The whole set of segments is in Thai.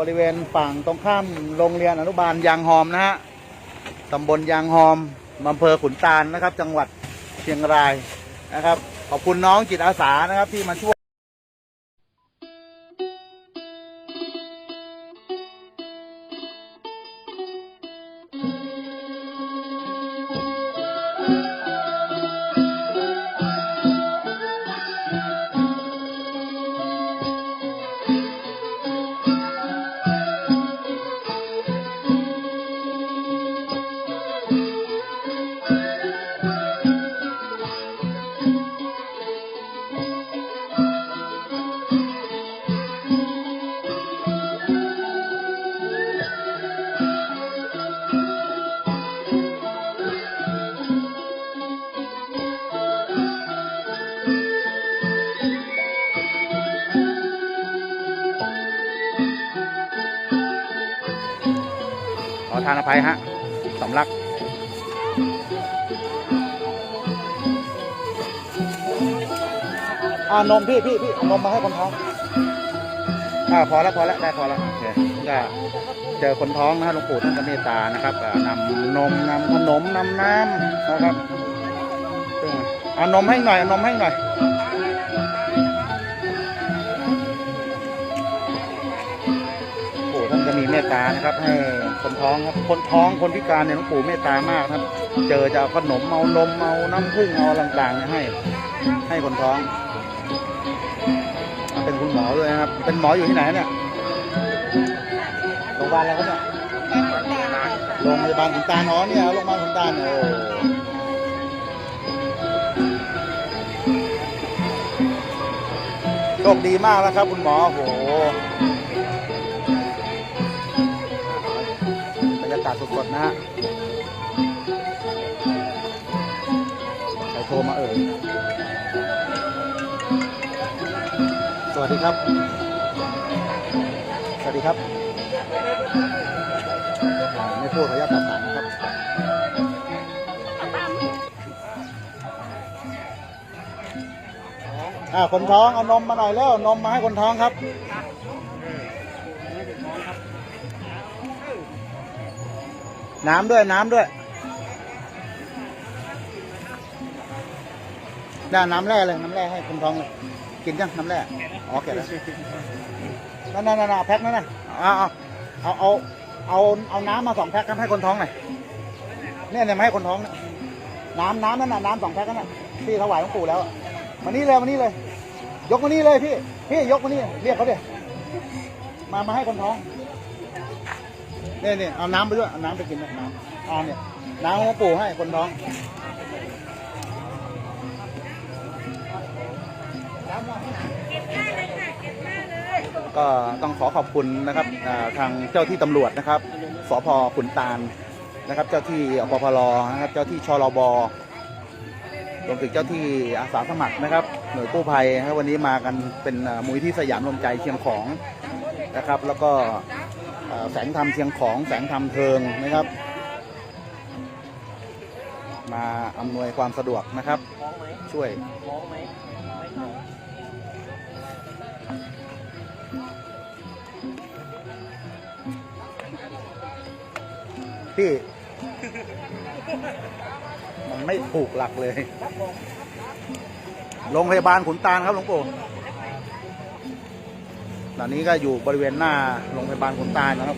บริเวณฝั่งตรงข้ามโรงเรียนอนุบาลยางหอมนะฮะตำบลยางหอมอำเภอขุนตาลนะครับ จังหวัดเชียงรายนะครับ ขอบคุณน้องจิตอาสานะครับที่มาช่วย อทานอภัยฮะสำลักอ่านมพี่พี่พี่เอานมมาให้คนท้องอ่าพอแล้วพอแล้วได้พอแล้วโอเคก็เจอคนท้องนะฮะหลวงปู่ท่านก็เมตตานะครับอ่านำนมนำขนมนำน้ำนะครับซึ่งเอานมให้หน่อยเอานมให้หน่อย มีเมตตานะครับให้คนท้องครับคนท้องคนพิการเนี่ยหลวงปู่เมตตามากครับ เจอจะเอาขนมเอานมเอาน้ำผึ้งเอาต่างๆเนี่ยให้ ให้คนท้อง เป็นคุณหมอด้วยนะครับ เป็นหมออยู่ที่ไหนเนี่ยโรงพยาบาลอะไรครับเนี่ยโรงพยาบาลขุนตาลอ๋อเนี่ยโรงพยาบาลขุนตาลโอ้โชคดีมากแล้วครับ คุณหมอโอ้ากาศสดๆนะฮะใครโทรมาเอ่ยสวัสดีครับ สวัสดีครับ ไม่พูดขออนุญาตตัดสายนะครับ อ่า คนท้องเอานมมาหน่อยแล้ว นมมาให้คนท้องครับ น้ำด้วยน้ำด้วย ได้น้ำแร่เลยน้ำแร่ให้คนท้องเลยกินยังน้ำแร่อ๋อเก็บแล้วนั่นนั่นนั่นเอาแพ็คนั่นน่ะเอาเอาเอาเอาเอาเอาน้ำมาสองแพ็คครับให้คนท้องหน่อยเนี่ยเนี่ยมาให้คนท้องเนี่ยน้ำน้ำนั่นน่ะน้ำสองแพ็คนั่นน่ะที่ถวายหลวงปู่แล้วมานี่เลยมานี่เลย ยกมานี่เลยพี่พี่ยกมานี่เรียกเขาเดี๋ยมามาให้คนท้อง เนี่ยเนี่ยเอาน้ำไปด้วยเอาน้ำไปกินนะน้ำเอาเนี่ยน้ำของปู่ให้คนท้องก็ต้องขอขอบคุณนะครับทางเจ้าที่ตำรวจนะครับสพขุนตาลนะครับ เจ้าที่อปพลนะครับ เจ้าที่ชลบรวมถึงเจ้าที่อาสาสมัครนะครับ หน่วยกู้ภัยครับวันนี้มากันเป็นมูลที่สยามรวมใจเชียงของนะครับ แล้วก็ แสงธรรมเชียงของแสงธรรมเทิงนะครับ มาอำนวยความสะดวกนะครับ ช่วยพี่ มันไม่ถูกหลักเลย โรงพยาบาลขุนตาลครับหลวงปู่ ตอนนี้ก็อยู่บริเวณหน้าโรงพยาบาลขนตาลนะครับ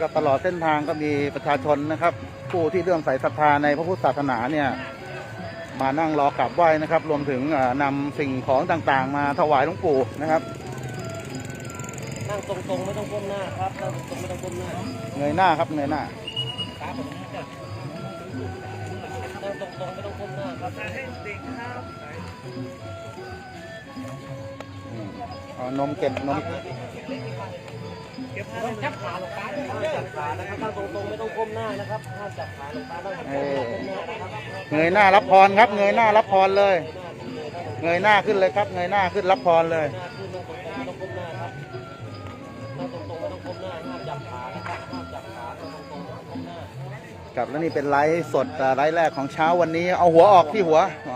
ก็ตลอดเส้นทางก็มีประชาชนนะครับ ผู้ที่เลื่อมใสศรัทธาในพระพุทธศาสนาเนี่ย มานั่งรอกราบไหว้นะครับ รวมถึงเอ่อนำสิ่งของต่างๆ มาถวายหลวงปู่นะครับ นั่งตรงๆไม่ต้องก้มหน้าครับนั่งตรงๆไม่ต้องก้มหน้าเงยหน้าครับเงยหน้านั่งตรงๆไม่ต้องก้มหน้าครับอืมเอานมเก็บนมต้อง จับขาลงไปจับขานะครับตั้งตรงๆไม่ต้องก้มหน้านะครับห้ามจับขาลงไปตั้งตรงๆไม่ต้องก้มหน้าเงยหน้ารับพรครับ เงยหน้ารับพรเลย เงยหน้าขึ้นเลยครับ เงยหน้าขึ้นรับพรเลยกลับแล้วนี่เป็นไลฟ์สดไลฟ์แรกของเช้าวันนี้ เอาหัวออกที่หัวอ๋อ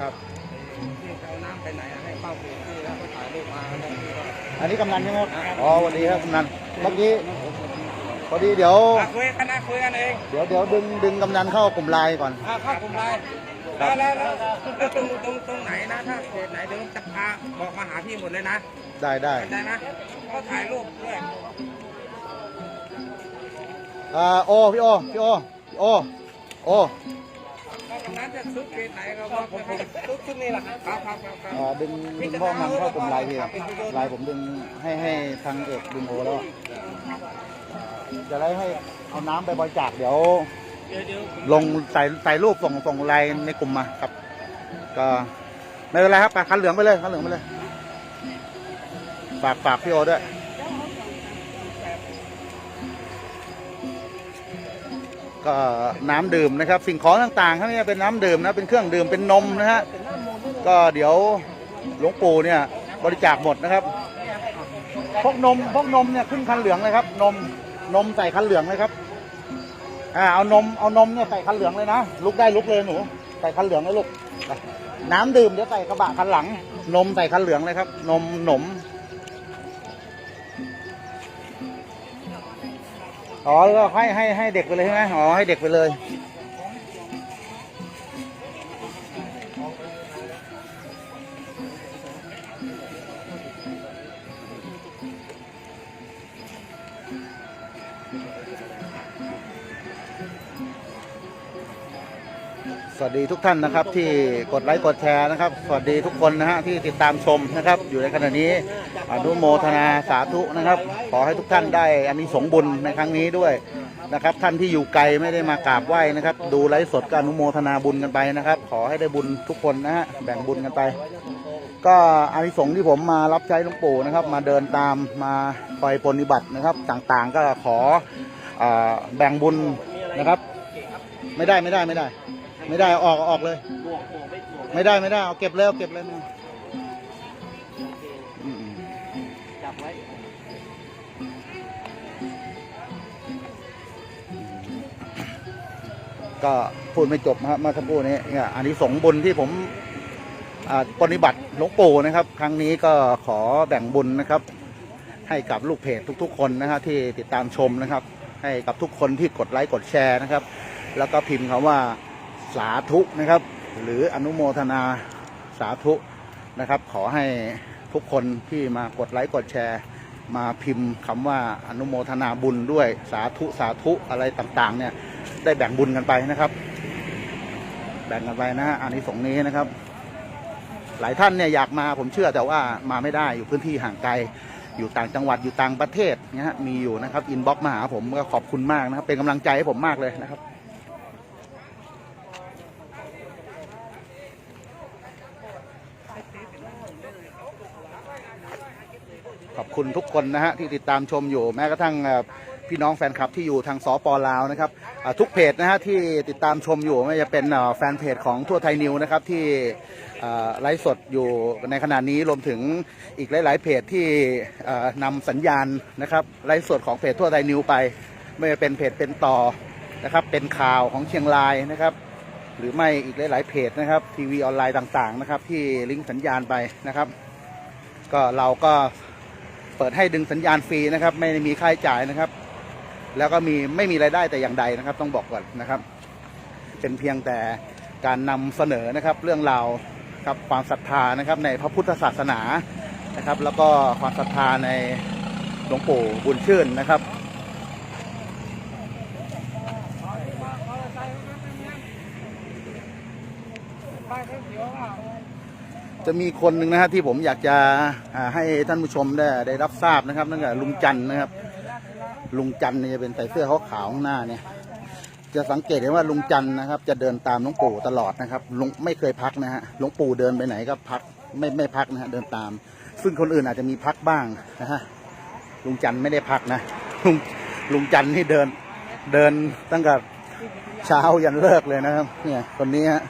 ครับ ที่จะเอาน้ำไปไหนให้เป้าเปลี่ยนที่แล้วก็ถ่ายรูปมาแล้วที่ก็อันนี้กำนันใช่ไหมครับอ๋อสวัสดีครับกำนันเมื่อกี้พอดีเดี๋ยว อะคุยกันนะคุยกันเองเดี๋ยวเดี๋ยวดึงดึงกำนันเข้ากลุ่มไลน์ก่อน อะเข้ากลุ่มไลน์แล้วแล้วแล้วแล้วตรงตรงตรงไหนนะถ้าเขตไหนเดี๋ยวจะพาบอกมาหาพี่หมดเลยนะได้ได้เข้าใจนะก็ถ่ายรูปด้วยอ่าโอพี่โอพี่โอพี่โอโอก็กำ นันจะซุกเขตไหนก็บอกผมซุกซุกนี่แหละครับครับครับครับอ่าดึงดึงพ่อกำนันเข้ากลุ่มไลน์พี่ไลน์ผมดึงให้ให้ทางเอกดึงโอแล้วจะได้ให้เอาน้ำไปบริจาคเดี๋ยว เดี๋ยวเดี๋ยวลงใส่ใส่รูปส่งส่งไลน์ในกลุ่มมาครับ ก็ไม่เป็นไรครับคันเหลืองไปเลยคันเหลืองไปเลย ฝากฝากพี่โอด้วย ก็น้ำดื่มนะครับ สิ่งของต่างๆครับเนี่ยเป็นน้ำดื่มนะเป็นเครื่องดื่มเป็นนมนะฮะก็เดี๋ยวหลวงปู่เนี่ยบริจาคหมดนะครับพวกนมพวกนมเนี่ยขึ้นคันเหลืองเลยครับ นมนมใส่คันเหลืองเลยครับอ่าเอานมเอานมเนี่ยใส่คันเหลืองเลยนะลุกได้ลุกเลยหนูใส่คันเหลืองเลยลูกน้ำดื่มเดี๋ยวใส่กระบะคันหลัง นมใส่คันเหลืองเลยครับ นมหนม อ๋อแล้วให้ให้ให้เด็กไปเลยใช่ไหมอ๋อให้เด็กไปเลย สวัสดีทุกท่านนะครับ ที่กดไลค์กดแชร์นะครับ สวัสดีทุกคนนะฮะที่ติดตามชมนะครับ อยู่ในขณะนี้อนุโมทนาสาธุนะครับ ขอให้ทุกท่านได้อันนี้สงส์บุญในครั้งนี้ด้วยนะครับ ท่านที่อยู่ไกลไม่ได้มากราบไหว้นะครับ ดูไลฟ์สดก็อนุโมทนาบุญกันไปนะครับ ขอให้ได้บุญทุกคนนะฮะแบ่งบุญกันไป ก็อานิสงส์ที่ผมมารับใช้หลวงปู่นะครับ มาเดินตามมาคอยปฏิบัตินะครับ ต่างๆก็ขออแบ่งบุญนะครับ ไม่ได้ไม่ได้ไม่ได้ ไม่ได้เอาออกเอาออกเลยบวกบวกไม่บวกไม่ได้ไม่ได้เอาเก็บเลยเอาเก็บเลยนะจับไว้ก็พูดไม่จบนะครับมื่อสักครู่นี้เนี่ยอันนี้สงบุญที่ผมอ่าปฏิบัติหลวงปู่นะครับ ครั้งนี้ก็ขอแบ่งบุญนะครับ ให้กับลูกเพจทุก ๆ คนนะครับที่ติดตามชมนะครับ ให้กับทุกคนที่กดไลค์กดแชร์นะครับ แล้วก็พิมพ์คำว่า สาธุนะครับ หรืออนุโมทนาสาธุนะครับ ขอให้ทุกคนที่มากดไลค์กดแชร์ มาพิมพ์คำว่าอนุโมทนาบุญด้วยสาธุสาธุอะไรต่างๆ เนี่ยได้แบ่งบุญกันไปนะครับ แบ่งกันไปนะฮะอันนี้สงนี้นะครับ หลายท่านเนี่ยอยากมาผมเชื่อแต่ว่ามาไม่ได้อยู่พื้นที่ห่างไกลอยู่ต่างจังหวัดอยู่ต่างประเทศนะฮะมีอยู่นะครับอินบ็อกมาหาผมก็ขอบคุณมากนะครับเป็นกำลังใจให้ผมมากเลยนะครับ ขอบ คุณทุกคนนะฮะที่ติดตามชมอยู่แม้กระทั่งพี่น้องแฟนคลับที่อยู่ทางสปลาวนะครับทุกเพจนะฮะที่ติดตามชมอยู่ไม่ว่าจะเป็นแฟนเพจของทั่วไทยนิวนะครับที่ไลฟ์สดอยู่ในขณะนี้รวมถึงอีกหลาย ๆ เพจที่นำสัญญาณนะครับไลฟ์สดของเพจทั่วไทยนิวไป ไม่ว่าเป็นเพจเป็นต่อนะครับเป็นข่าวของเชียงรายนะครับ หรือไม่อีกหลาย ๆ เพจนะครับทีวีออนไลน์ต่าง ๆ นะครับ ที่ลิงก์สัญญาณไปนะครับ ก็เราก็ เปิดให้ดึงสัญญาณฟรีนะครับ ไม่มีค่าใช้จ่ายนะครับ แล้วก็มีไม่มีรายได้แต่อย่างใดนะครับ ต้องบอกก่อนนะครับ เป็นเพียงแต่การนำเสนอนะครับ เรื่องราวครับความศรัทธานะครับ ในพระพุทธศาสนานะครับ แล้วก็ความศรัทธาในหลวงปู่บุญชื่นนะครับ จะมีคนหนึ่งนะฮะที่ผมอยากจะให้ท่านผู้ชมได้ได้รับทราบนะครับนั่นก็ลุงจันนะครับ ลุงจันเนี่ยจะเป็นใส่เสื้อขาวข้างหน้าเนี่ย จะสังเกตเห็นว่าลุงจันนะครับ จะเดินตามหลวงปู่ตลอดนะครับลุงไม่เคยพักนะฮะหลวงปู่เดินไปไหนก็พักไม่ไม่พักนะฮะเดินตาม ซึ่งคนอื่นอาจจะมีพักบ้างนะฮะลุงจันไม่ได้พักนะลุงลุงจันที่เดินเดินตั้งแต่เช้ายันเลิกเลยนะครับ เนี่ยคนนี้ฮะ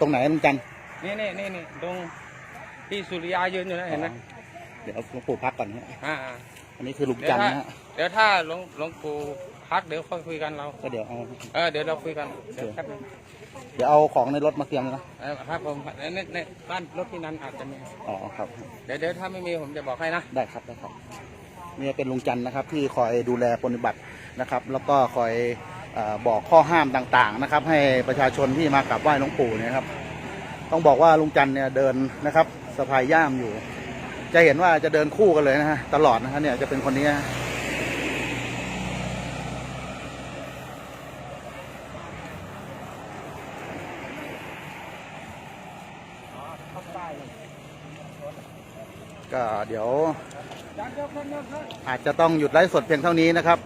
ตรงไหนลุงจันท นี่นี่นี่นี่ตรงที่สุริยายืนอยู่นะเห็นไหมเดี๋ยวหลวงปู่พักก่อนนะฮะอ่าอ่าอันนี้คือลุงจันทร์นะฮะเดี๋ยวถ้าหลวงหลวงปู่พักเดี๋ยวค่อยคุยกันเรา ก็เดี๋ยวเอา เออเดี๋ยวเราคุยกันเดี๋ยวแป๊บนึงเดี๋ยวเอาของในรถมาเตรียมเลยนะ เออครับผมในในในบ้านรถที่นั้นอาจจะมีอ๋อครับ เดี๋ยวเดี๋ยวถ้าไม่มีผมจะบอกให้นะ ได้ครับได้ครับนี่เป็นลุงจันทร์นะครับที่คอยดูแลปฏิบัตินะครับ แล้วก็คอยเออบอกข้อห้ามต่างๆนะครับ ให้ประชาชนที่มากราบไหว้หลวงปู่เนี่ยครับ ต้องบอกว่าลุงจันเนี่ยเดินนะครับสะพายย่ามอยู่ จะเห็นว่าจะเดินคู่กันเลยนะฮะตลอดนะฮะเนี่ยจะเป็นคนนี้ก็เดี๋ยว อาจจะต้องหยุดไลฟ์สดเพียงเท่านี้นะครับ